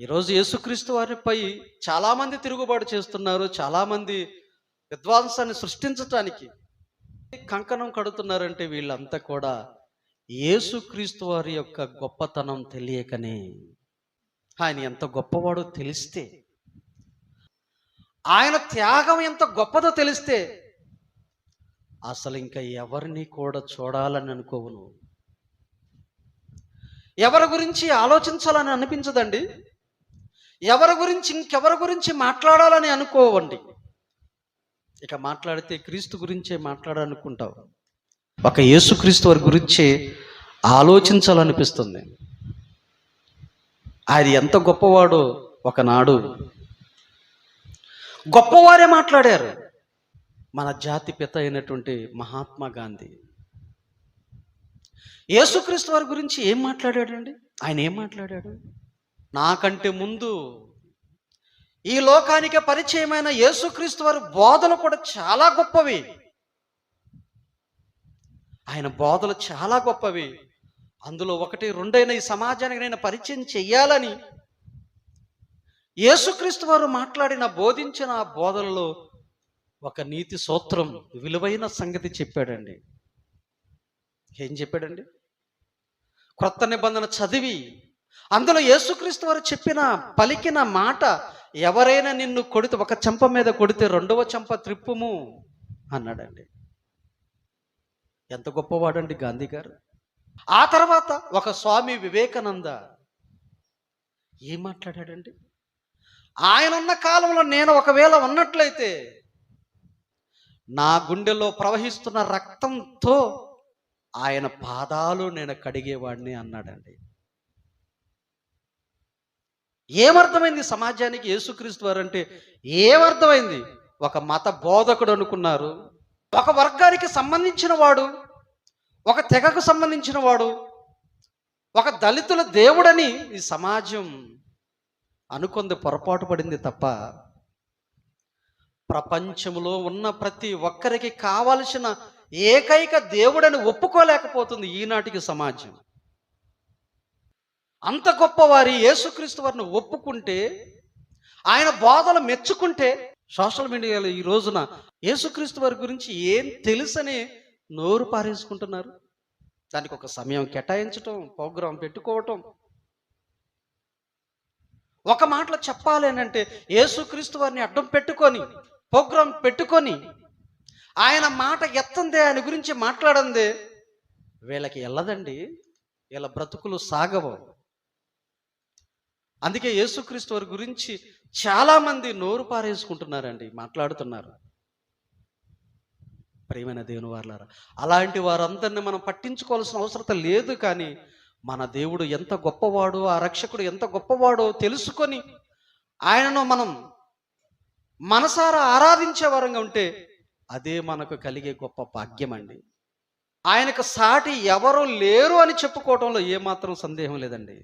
ఈరోజు యేసుక్రీస్తు వారిపై చాలామంది తిరుగుబాటు చేస్తున్నారు చాలామంది విద్వాంసాన్ని సృష్టించటానికి. కంకణం కడుతున్నారంటే వీళ్ళంతా కూడా యేసుక్రీస్తు వారి యొక్క గొప్పతనం తెలియకనే. ఆయన ఎంత గొప్పవాడో తెలిస్తే ఆయన త్యాగం ఎంత గొప్పదో తెలిస్తే అసలు ఇంకా ఎవరిని కూడా చూడాలని అనుకోవు ఎవరి గురించి ఆలోచించాలని అనిపించదండి? ఎవరి గురించి ఇంకెవరి గురించి మాట్లాడాలని అనుకోవండి. ఇక మాట్లాడితే క్రీస్తు గురించే మాట్లాడాలనుకుంటావు. ఒక యేసుక్రీస్తు వారి గురించి ఆలోచించాలనిపిస్తుంది. ఆయన ఎంత గొప్పవాడో ఒకనాడు గొప్పవారే మాట్లాడారు. మన జాతి పిత అయినటువంటి మహాత్మా గాంధీ. యేసుక్రీస్తు వారి గురించి ఏం మాట్లాడాడండి? ఆయన ఏం మాట్లాడాడు? నాకంటే ముందు ఈ లోకానికి పరిచయమైన యేసుక్రీస్తు వారి బోధలు కూడా చాలా గొప్పవి. ఆయన బోధలు చాలా గొప్పవి. అందులో ఒకటి రెండైన ఈ సమాజానికి నేను పరిచయం చెయ్యాలని యేసుక్రీస్తు వారు మాట్లాడిన బోధించిన ఆ బోధనలో ఒక నీతి సూత్రం విలువైన సంగతి చెప్పాడండి. ఏం చెప్పాడండి? క్రొత్త నిబంధన చదివి అందులో యేసుక్రీస్తు వారు చెప్పిన పలికిన మాట ఎవరైనా నిన్ను కొడితే ఒక చెంప మీద కొడితే రెండవ చెంప త్రిప్పుము అన్నాడండి. ఎంత గొప్పవాడండి గాంధీ గారు. ఆ తర్వాత ఒక స్వామి వివేకానంద ఏం మాట్లాడాడండి? ఆయన ఉన్న కాలంలో నేను ఒకవేళ ఉన్నట్లయితే నా గుండెలో ప్రవహిస్తున్న రక్తంతో ఆయన పాదాలు నేను కడిగేవాడిని అన్నాడండి. ఏమర్థమైంది సమాజానికి యేసుక్రీస్తు వారు అంటే ఏమర్థమైంది? ఒక మత బోధకుడు అనుకున్నారు. ఒక వర్గానికి సంబంధించిన వాడు ఒక తెగకు సంబంధించిన వాడు ఒక దళితుల దేవుడని ఈ సమాజం అనుకుంది పొరపాటు పడింది తప్ప. ప్రపంచంలో ఉన్న ప్రతి ఒక్కరికి కావలసిన ఏకైక దేవుడని ఒప్పుకోలేకపోతుంది ఈనాటికి సమాజం. అంత గొప్పవారి యేసుక్రీస్తు వారిని ఒప్పుకుంటే ఆయన బోధలు మెచ్చుకుంటే సోషల్ మీడియాలో ఈ రోజున యేసుక్రీస్తు వారి గురించి ఏం తెలుసని నోరు పారేసుకుంటున్నారు. దానికి ఒక సమయం కేటాయించటం ప్రోగ్రాం పెట్టుకోవటం. ఒక మాటలో చెప్పాలి అని అంటే యేసుక్రీస్తు వారిని అడ్డం పెట్టుకొని ప్రోగ్రాం పెట్టుకొని ఆయన మాట ఎత్తందే ఆయన గురించి మాట్లాడందే వీళ్ళకి వెళ్ళదండి వీళ్ళ బ్రతుకులు సాగవు. అందుకే యేసుక్రీస్తు వారి గురించి చాలామంది నోరు పారేసుకుంటున్నారండి మాట్లాడుతున్నారు. ప్రేమైన దేవుని వారులారా అలాంటి వారందరిని మనం పట్టించుకోవాల్సిన అవసరం లేదు కానీ మన దేవుడు ఎంత గొప్పవాడో ఆ రక్షకుడు ఎంత గొప్పవాడో తెలుసుకొని ఆయనను మనం మనసారా ఆరాధించే వరంగా ఉంటే అదే మనకు కలిగే గొప్ప భాగ్యం అండి ఆయనకు సాటి ఎవరు లేరు అని చెప్పుకోవడంలో ఏమాత్రం సందేహం లేదండి.